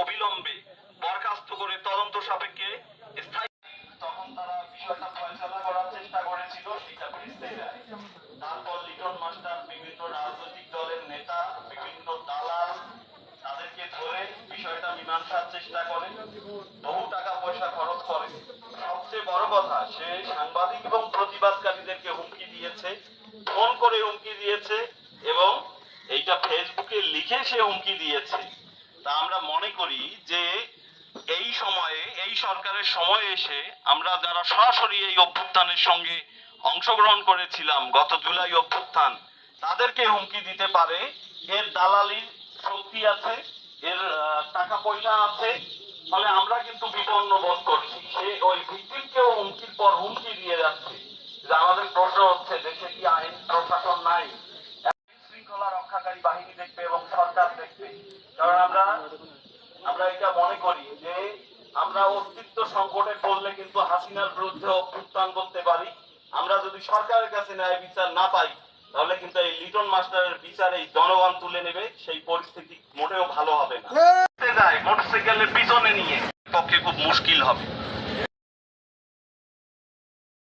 অবিলম্বে বরখাস্ত করে তদন্ত সাপেক্ষে স্থায়ী তখন তারা বিষয়টা করার চেষ্টা করেছিল, সেটা তারপর লিটন মাস্টার বিভিন্ন রাজনৈতিক দলের নেতা, বিভিন্ন দালাল তাদেরকে ধরে বিষয়টা মীমাংসার চেষ্টা করে। বহু টাকা পয়সা খরচ করে। সবচেয়ে বড় কথা, সে সাংবাদিক এবং প্রতিবাদকারীদেরকে হুমকি দিয়েছে, ফোন করে হুমকি দিয়েছে এবং এইটা ফেসবুকে লিখে সে হুমকি দিয়েছে তা আমরা মনে করি যে এই সময়ে, এই সরকারের সময় এসে আমরা যারা সরাসরি এই অভ্যুত্থানের সঙ্গে অংশগ্রহণ করেছিলাম, গত জুলাই অভ্যুত্থান, তাদেরকে হুমকি দিতে পারে। এর দালালির শক্তি আছে, এর টাকা পয়সা আছে, ফলে আমরা কিন্তু বিপন্ন বোধ করছি। সে ওই ভিক্টিমকেও হুমকির পর হুমকি দিয়ে যাচ্ছে। যে আমাদের প্রশ্ন হচ্ছে, দেশে কি আইন প্রশাসন নাই? শৃঙ্খলা রক্ষাকারী বাহিনী দেখবে এবং সরকার দেখবে। কারণ আমরা আমরা এটা মনে করি যে আমরা অস্তিত্ব সংকটে পড়লে কিন্তু হাসিনার বিরুদ্ধে অভ্যুত্থান করতে পারি। আমরা যদি সরকারের কাছে ন্যায় বিচার না পাই তাহলে কিন্তু এই লিটন মাস্টারের বিচার এই জনগণ তুলে নেবে সেই পরিস্থিতি মোটেও ভালো হবে না। যায় মোটরসাইকেলের পিছনে নিয়ে। পক্ষে খুব মুশকিল হবে।